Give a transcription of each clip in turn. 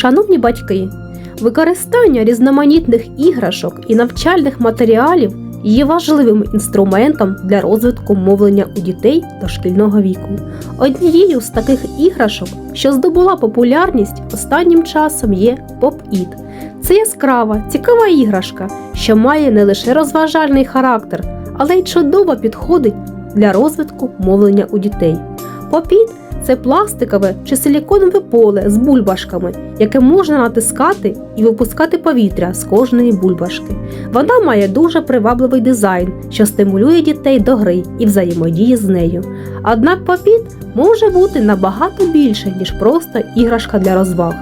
Шановні батьки, використання різноманітних іграшок і навчальних матеріалів є важливим інструментом для розвитку мовлення у дітей дошкільного віку. Однією з таких іграшок, що здобула популярність останнім часом, є Поп-Іт. Це яскрава, цікава іграшка, що має не лише розважальний характер, але й чудово підходить для розвитку мовлення у дітей. Попіт це пластикове чи силіконове поле з бульбашками, яке можна натискати і випускати повітря з кожної бульбашки. Вона має дуже привабливий дизайн, що стимулює дітей до гри і взаємодії з нею. Однак попіт може бути набагато більше, ніж просто іграшка для розваг.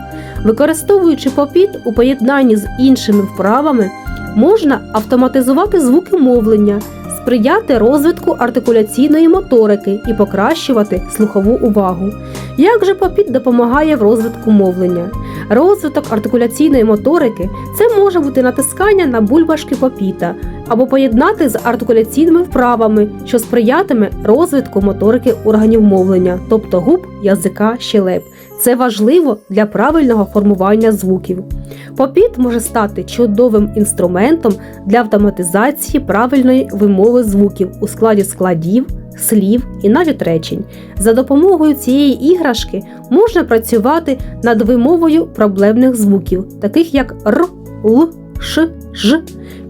Використовуючи попіт у поєднанні з іншими вправами, можна автоматизувати звуки мовлення, сприяти розвитку артикуляційної моторики і покращувати слухову увагу. Як же попіт допомагає в розвитку мовлення? Розвиток артикуляційної моторики це може бути натискання на бульбашки попіта або поєднати з артикуляційними вправами, що сприятиме розвитку моторики органів мовлення, тобто губ, язика, щелеп. Це важливо для правильного формування звуків. Попіт може стати чудовим інструментом для автоматизації правильної вимови звуків у складі складів, слів і навіть речень. За допомогою цієї іграшки можна працювати над вимовою проблемних звуків, таких як р, л, ш, ж.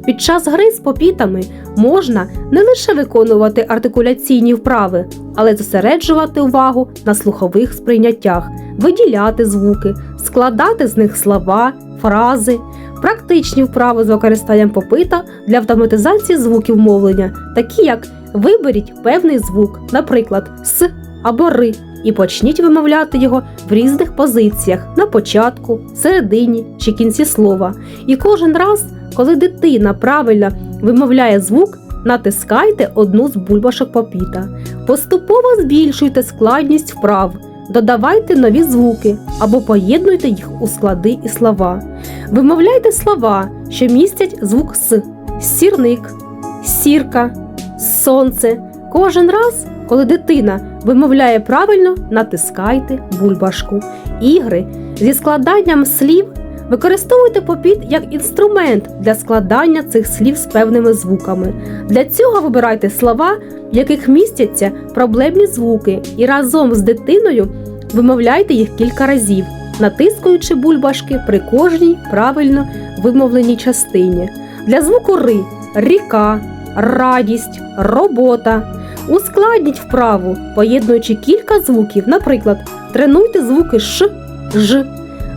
Під час гри з попітами можна не лише виконувати артикуляційні вправи, але зосереджувати увагу на слухових сприйняттях, виділяти звуки, складати з них слова, фрази, практичні вправи з використанням попита для автоматизації звуків мовлення, такі як виберіть певний звук, наприклад, с або ри, і почніть вимовляти його в різних позиціях на початку, середині чи кінці слова. І кожен раз, коли дитина правильно вимовляє звук, натискайте одну з бульбашок попіта. Поступово збільшуйте складність вправ, додавайте нові звуки або поєднуйте їх у склади і слова. Вимовляйте слова, що містять звук С, сірник, сірка, сонце. Кожен раз, коли дитина вимовляє правильно, натискайте бульбашку. Ігри зі складанням слів використовуйте попіт як інструмент для складання цих слів з певними звуками. Для цього вибирайте слова, в яких містяться проблемні звуки, і разом з дитиною вимовляйте їх кілька разів, натискаючи бульбашки при кожній правильно вимовленій частині. Для звуку ри ріка, радість, робота. Ускладніть вправу, поєднуючи кілька звуків, наприклад, тренуйте звуки ш, ж.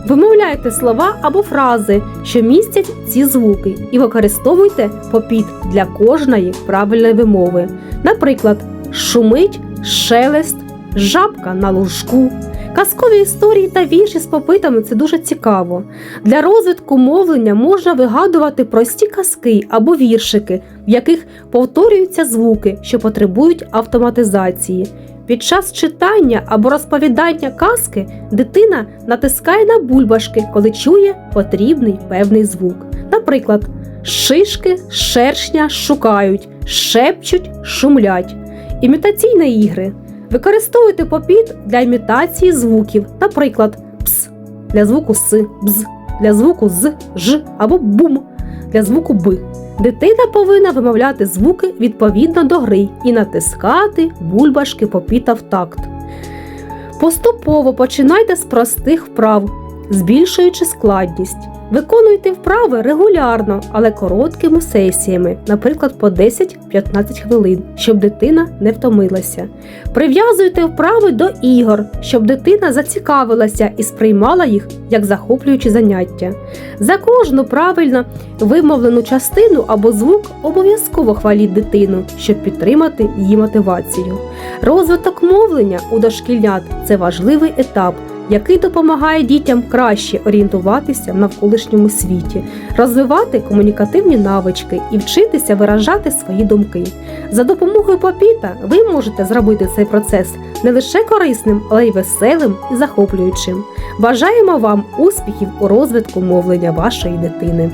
Вимовляйте слова або фрази, що містять ці звуки, і використовуйте попіт для кожної правильної вимови. Наприклад, шумить, шелест, жабка на лужку. Казкові історії та вірші з попитами це дуже цікаво. Для розвитку мовлення можна вигадувати прості казки або віршики, в яких повторюються звуки, що потребують автоматизації. Під час читання або розповідання казки дитина натискає на бульбашки, коли чує потрібний певний звук. Наприклад, шишки шершня шукають, шепчуть, шумлять. Імітаційні ігри. Використовуйте попіт для імітації звуків, наприклад, пс для звуку с, бз, для звуку з, ж або бум для звуку б. Дитина повинна вимовляти звуки відповідно до гри і натискати бульбашки попіта в такт. Поступово починайте з простих вправ, збільшуючи складність. Виконуйте вправи регулярно, але короткими сесіями, наприклад, по 10-15 хвилин, щоб дитина не втомилася. Прив'язуйте вправи до ігор, щоб дитина зацікавилася і сприймала їх як захоплюючі заняття. За кожну правильно вимовлену частину або звук обов'язково хваліть дитину, щоб підтримати її мотивацію. Розвиток мовлення у дошкільнят це важливий етап який допомагає дітям краще орієнтуватися в навколишньому світі, розвивати комунікативні навички і вчитися виражати свої думки. За допомогою попіта ви можете зробити цей процес не лише корисним, але й веселим і захоплюючим. Бажаємо вам успіхів у розвитку мовлення вашої дитини.